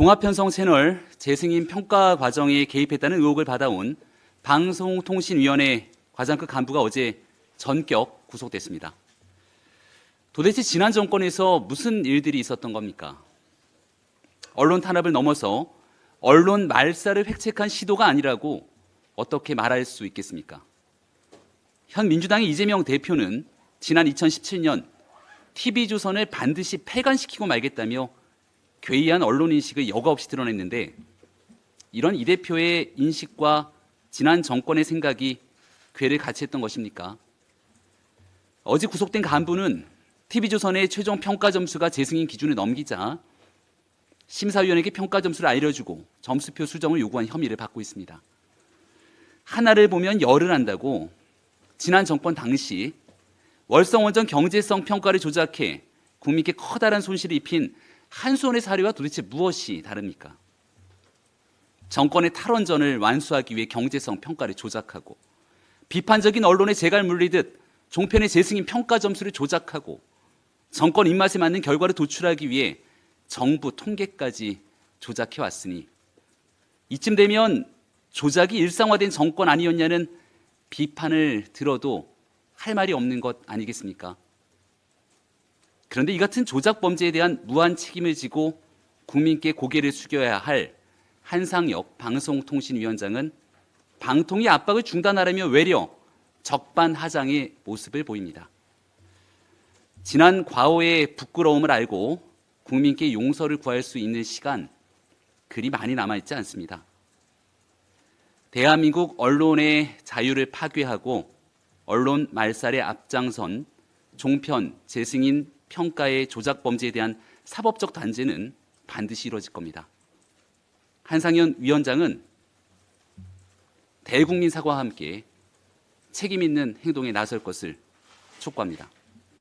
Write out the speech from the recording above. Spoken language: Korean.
종합편성 채널 재승인 평가 과정에 개입했다는 의혹을 받아온 방송통신위원회 과장급 간부가 어제 전격 구속됐습니다. 도대체 지난 정권에서 무슨 일들이 있었던 겁니까? 언론 탄압을 넘어서 언론 말살을 획책한 시도가 아니라고 어떻게 말할 수 있겠습니까? 현 민주당의 이재명 대표는 지난 2017년 TV조선을 반드시 폐간시키고 말겠다며 괴이한 언론 인식을 여과 없이 드러냈는데 이런 이 대표의 인식과 지난 정권의 생각이 괴를 같이 했던 것입니까? 어제 구속된 간부는 TV조선의 최종 평가 점수가 재승인 기준을 넘기자 심사위원에게 평가 점수를 알려주고 점수표 수정을 요구한 혐의를 받고 있습니다. 하나를 보면 열을 한다고 지난 정권 당시 월성원전 경제성 평가를 조작해 국민께 커다란 손실을 입힌 한 손의 사례와 도대체 무엇이 다릅니까? 정권의 탈원전을 완수하기 위해 경제성 평가를 조작하고 비판적인 언론의 재갈 물리듯 종편의 재승인 평가 점수를 조작하고 정권 입맛에 맞는 결과를 도출하기 위해 정부 통계까지 조작해 왔으니 이쯤 되면 조작이 일상화된 정권 아니었냐는 비판을 들어도 할 말이 없는 것 아니겠습니까? 그런데 이 같은 조작 범죄에 대한 무한 책임을 지고 국민께 고개를 숙여야 할 한상혁 방송통신위원장은 방통위 압박을 중단하려며 외려 적반하장의 모습을 보입니다. 지난 과오의 부끄러움을 알고 국민께 용서를 구할 수 있는 시간 그리 많이 남아있지 않습니다. 대한민국 언론의 자유를 파괴하고 언론 말살의 앞장선 종편 재승인 평가의 조작 범죄에 대한 사법적 단죄는 반드시 이루어질 겁니다. 한상현 위원장은 대국민 사과와 함께 책임 있는 행동에 나설 것을 촉구합니다.